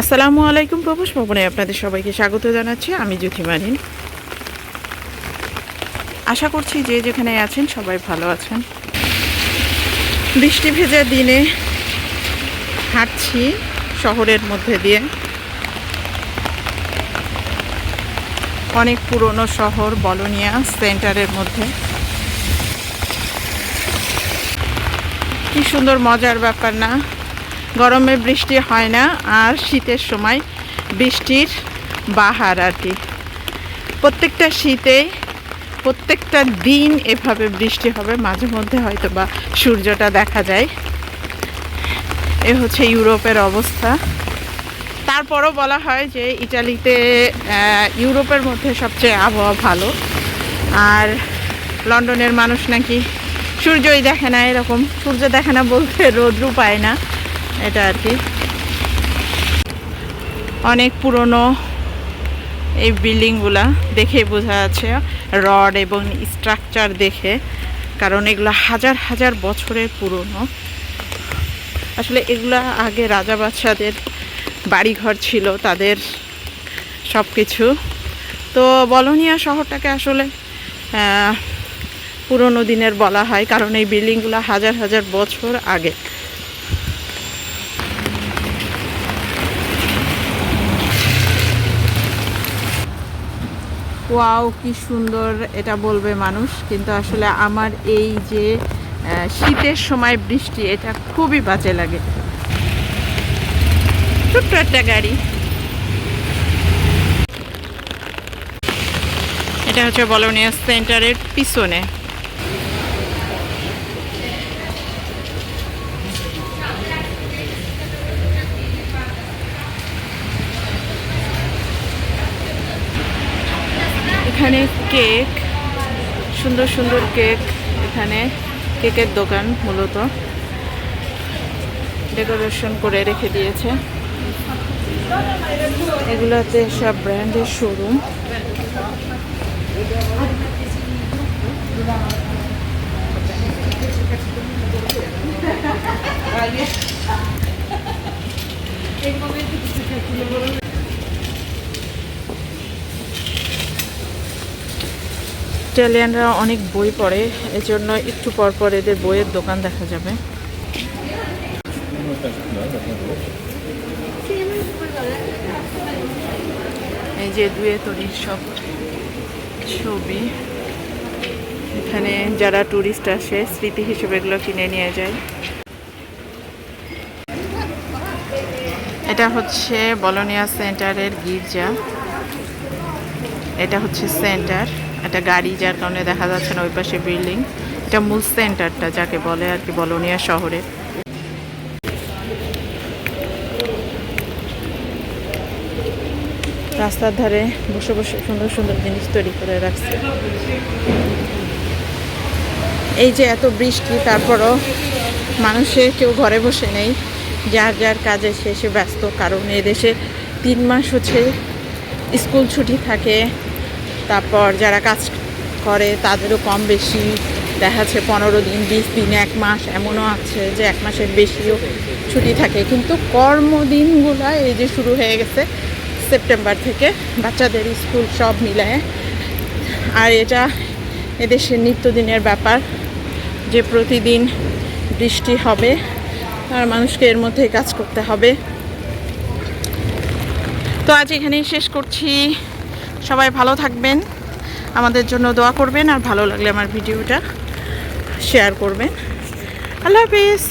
আসসালামু আলাইকুম প্রবেশ ভবনে আপনাদের সবাইকে স্বাগত জানাচ্ছি। আমি জ্যোতি মারিন আশা করছি যে যেখানে আছেন সবাই ভালো আছেন। বৃষ্টি ভেজা দিনে হাঁটছি শহরের মধ্যে দিয়ে। অনেক পুরনো শহর, বলনিয়া, সেন্টারের মধ্যে। কি সুন্দর মজার ব্যাপার না? গরমে বৃষ্টি হয় না, আর শীতের সময় বৃষ্টির বাহার আর কি। প্রত্যেকটা শীতে, প্রত্যেকটা দিন এভাবে বৃষ্টি হবে, মাঝে মধ্যে হয়তো বা সূর্যটা দেখা যায়। এ হচ্ছে ইউরোপের অবস্থা। তারপরও বলা হয় যে ইটালিতে ইউরোপের মধ্যে সবচেয়ে আবহাওয়া ভালো। আর লন্ডনের মানুষ নাকি সূর্যই দেখে না এরকম। সূর্য দেখে না বলতে রোদ্রু পায় না। এটা আর কি। অনেক পুরনো এই বিল্ডিংগুলা দেখে বোঝা যাচ্ছে, রড এবং স্ট্রাকচার দেখে, কারণ এগুলো হাজার হাজার বছরের পুরনো। আসলে এগুলা আগে রাজা বাচ্চাদের বাড়িঘর ছিল, তাদের সব কিছু তো বলনিয়া শহরটাকে আসলে পুরনো দিনের বলা হয়, কারণ এই বিল্ডিংগুলো হাজার হাজার বছর আগে। ওয়াও, কি সুন্দর এটা বলবে মানুষ। কিন্তু আসলে আমার এই যে শীতের সময় বৃষ্টি, এটা খুবই বাজে লাগে। ছোট্ট একটা গাড়ি। এটা হচ্ছে বলনীয় সেন্টারের পিছনে। এখানে কেক, সুন্দর সুন্দর কেক এখানে, কেকের দোকান মূলত। ডেকোরেশন করে রেখে দিয়েছে। এগুলোতে সব ব্র্যান্ডের শোরুম। ইটালিয়ানরা অনেক বই পড়ে, এজন্য একটু পর পর এদের বইয়ের দোকান দেখা যাবে। এই যে দুয়ে তৈরির সব ছবি। এখানে যারা টুরিস্ট আসে, স্মৃতি হিসেবে এগুলো কিনে নিয়ে যায়। এটা হচ্ছে বলনিয়া সেন্টারের গির্জা। এটা হচ্ছে সেন্টার। একটা গাড়ি যার কারণে দেখা যাচ্ছে না ওই পাশে বিল্ডিং। এটা মূল সেন্টারটা যাকে বলে আর কি বলনিয়া শহরে। রাস্তার ধারে বসে বসে সুন্দর সুন্দর জিনিস তৈরি করে রাখছে। এই যে এত বৃষ্টি, তারপরও মানুষের কেউ ঘরে বসে নেই। যার যার কাজে শেষে ব্যস্ত, কারণ এদেশে তিন মাস হচ্ছে স্কুল ছুটি থাকে। তারপর যারা কাজ করে তাদেরও কম বেশি দেখা যাচ্ছে পনেরো দিন, বিশ দিন, এক মাস এমনও আছে যে এক মাসের বেশিও ছুটি থাকে। কিন্তু কর্মদিনগুলো এই যে শুরু হয়ে গেছে সেপ্টেম্বর থেকে বাচ্চাদের স্কুল সব মিলায়। আর এটা এদেশের নিত্যদিনের ব্যাপার যে প্রতিদিন বৃষ্টি হবে, আর মানুষকে এর মধ্যেই কাজ করতে হবে। তো আজ এখানেই শেষ করছি। সবাই ভালো থাকবেন, আমাদের জন্য দোয়া করবেন আর ভালো লাগলে আমার ভিডিওটা শেয়ার করবেন। আল্লাহ হাফিজ।